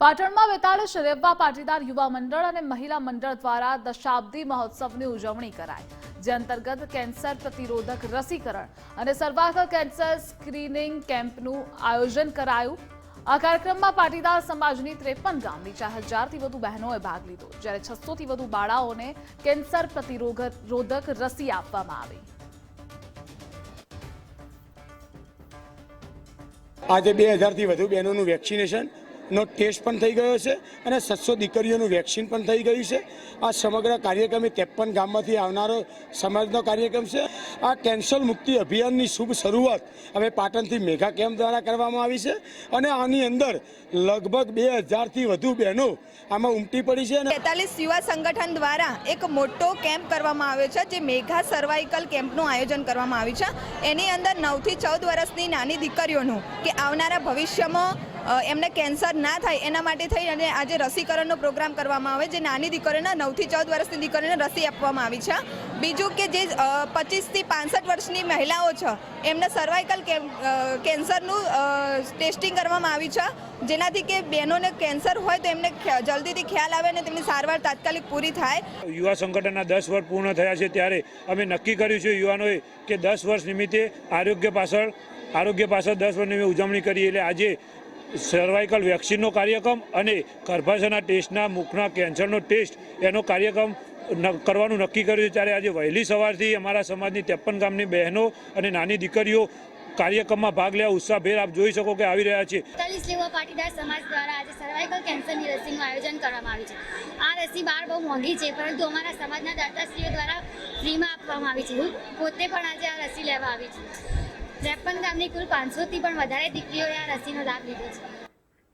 પાટણમાં બેતાલીસ રેવવા પાટીદાર યુવા મંડળ અને મહિલા મંડળ દ્વારા દશાબ્દી મહોત્સવની ઉજવણી કરાઈ, જે અંતર્ગત કેન્સર પ્રતિરોધક રસીકરણ અને સર્વાઇકલ કેન્સર સ્ક્રીનિંગ કેમ્પનું આયોજન કરાયું. આ કાર્યક્રમમાં પાટીદાર સમાજની ત્રેપન ગામની ચાર હજારથી વધુ બહેનોએ ભાગ લીધો, જ્યારે છસોથી વધુ બાળાઓને કેન્સર પ્રતિરોધક રસી આપવામાં આવી. આજે બે હજારથી વધુ બહેનોનું વેક્સિનેશન નો ટેસ્ટ પણ થઈ ગયો છે અને સાતસો દીકરીઓનું વેક્સિન પણ થઈ ગયું છે. આ સમગ્ર કાર્યક્રમ એ ત્રેપન ગામમાંથી આવનારો સમાજનો કાર્યક્રમ છે. આ કેન્સર મુક્તિ અભિયાનની શુભ શરૂઆત હવે પાટણથી મેગા કેમ્પ દ્વારા કરવામાં આવી છે અને આની અંદર લગભગ બે હજારથી વધુ બહેનો આમાં ઉમટી પડી છે તેતાલીસ યુવા સંગઠન દ્વારા એક મોટો કેમ્પ કરવામાં આવ્યો છે, જે મેઘા સર્વાઇકલ કેમ્પનું આયોજન કરવામાં આવ્યું છે. એની અંદર નવથી ચૌદ વર્ષની નાની દીકરીઓનું કે આવનારા ભવિષ્યમાં એમને કેન્સર ના થાય એના માટે થઈ અને આજે રસીકરણનો પ્રોગ્રામ કરવામાં આવે જે નાની દીકરીઓના નવથી ચૌદ વર્ષની દીકરીઓને રસી આપવામાં આવી છે. બીજું કે જે પચીસથી પાંસઠ વર્ષની મહિલાઓ છે, એમને સર્વાઇકલ કેન્સરનું ટેસ્ટિંગ કરવામાં આવ્યું છે. જેનાથી કે બહેનોને કેન્સર હોય તો એમને જલ્દીથી ખ્યાલ આવે અને તેમની સારવાર તાત્કાલિક પૂરી થાય. યુવા સંગઠનના દસ વર્ષ પૂર્ણ થયા છે ત્યારે અમે નક્કી કર્યું છે યુવાનોએ કે દસ વર્ષ નિમિત્તે આરોગ્ય પાછળ આરોગ્ય પાછળ દસ વર્ષ નિમિત્તે ઉજવણી કરી, એટલે આજે સર્વાઇકલ વેક્સિનનો કાર્યક્રમ અને ગર્ભાશયના ટેસ્ટના મુખના કેન્સરનો ટેસ્ટ એનો કાર્યક્રમ કરવાનું નક્કી કર્યું ત્યારે આજે વહેલી સવારથી અમારા સમાજની ત્રેપન ગામની બહેનો અને નાની દીકરીઓ કાર્યક્રમમાં ભાગ લેવા ઉત્સાહભેર આપ જોઈ શકો કે આવી રહ્યા છે. પાટીદાર સમાજ દ્વારા આજે સર્વાઇકલ કેન્સરની રસીનું આયોજન કરવામાં આવ્યું છે. આ રસી બહાર બહુ મોંઘી છે, પરંતુ અમારા સમાજના દાતાશ્રીઓ દ્વારા ફ્રીમાં આપવામાં આવી છે. પોતે પણ આજે આ રસી લેવા આવી છું. ત્રેપન ગામની કુલ પાંચસોથી પણ વધારે દીકરીઓએ આ રસીનો લાભ લીધો છે.